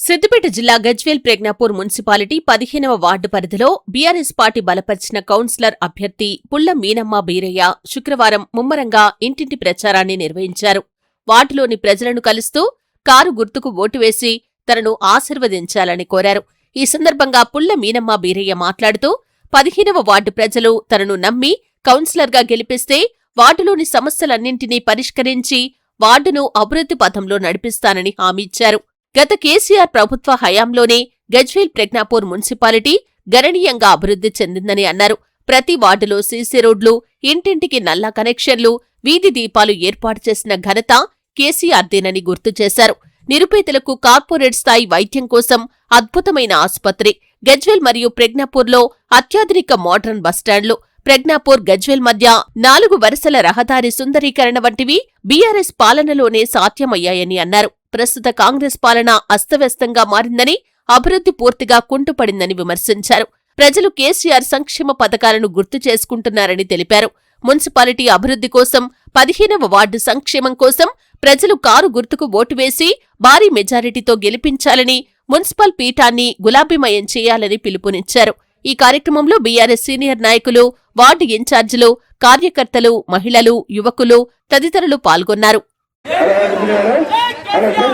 సిద్దిపేట జిల్లా గజ్వేల్ ప్రజ్ఞాపూర్ మున్సిపాలిటీ పదిహేనవ వార్డు పరిధిలో బీఆర్ఎస్ పార్టీ బలపరిచిన కౌన్సిలర్ అభ్యర్థి పుల్ల మీనమ్మ బీరయ్య శుక్రవారం ముమ్మరంగా ఇంటింటి ప్రచారాన్ని నిర్వహించారు. వార్డులోని ప్రజలను కలుస్తూ కారు గుర్తుకు ఓటు వేసి తనను ఆశీర్వదించాలని కోరారు. ఈ సందర్భంగా పుల్ల మీనమ్మ బీరయ్య మాట్లాడుతూ పదిహేనవ వార్డు ప్రజలు తనను నమ్మి కౌన్సిలర్గా గెలిపిస్తే వార్డులోని సమస్యలన్నింటినీ పరిష్కరించి వార్డును అభివృద్ధి పథంలో నడిపిస్తానని హామీ ఇచ్చారు. గత కేసీఆర్ ప్రభుత్వ హయాంలోనే గజ్వేల్ ప్రజ్ఞాపూర్ మున్సిపాలిటీ గణనీయంగా అభివృద్ధి చెందిందని అన్నారు. ప్రతి వార్డులో సీసీ రోడ్లు ఇంటింటికి నల్లా కనెక్షన్లు వీధి దీపాలు ఏర్పాటు చేసిన ఘనత కేసీఆర్దేనని గుర్తు చేశారు. నిరుపేదలకు కార్పొరేట్ స్థాయి వైద్యం కోసం అద్భుతమైన ఆసుపత్రి. గజ్వేల్ మరియు ప్రజ్ఞాపూర్లో అత్యాధునిక మోడర్న్ బస్టాండ్లు. ప్రజ్ఞాపూర్ గజ్వేల్ మధ్య నాలుగు వరుసల రహదారి సుందరీకరణ వంటివి బీఆర్ఎస్ పాలనలోనే సాధ్యమయ్యాయని అన్నారు. ప్రస్తుత కాంగ్రెస్ పాలన అస్తవ్యస్తంగా మారిందని అభివృద్ధి పూర్తిగా కుంటుపడిందని విమర్శించారు. ప్రజలు కేసీఆర్ సంక్షేమ పథకాలను గుర్తు చేసుకుంటున్నారని తెలిపారు. మున్సిపాలిటీ అభివృద్ధి కోసం పదిహేనవ వార్డు సంక్షేమం కోసం ప్రజలు కారు గుర్తుకు ఓటు వేసి భారీ మెజారిటీతో గెలిపించాలని మున్సిపల్ పీఠాన్ని గులాబీమయం చేయాలని పిలుపునిచ్చారు. ఈ కార్యక్రమంలో బీఆర్ఎస్ సీనియర్ నాయకులు వార్డు ఇన్ఛార్జీలు కార్యకర్తలు మహిళలు యువకులు తదితరులు పాల్గొన్నారు. அரசு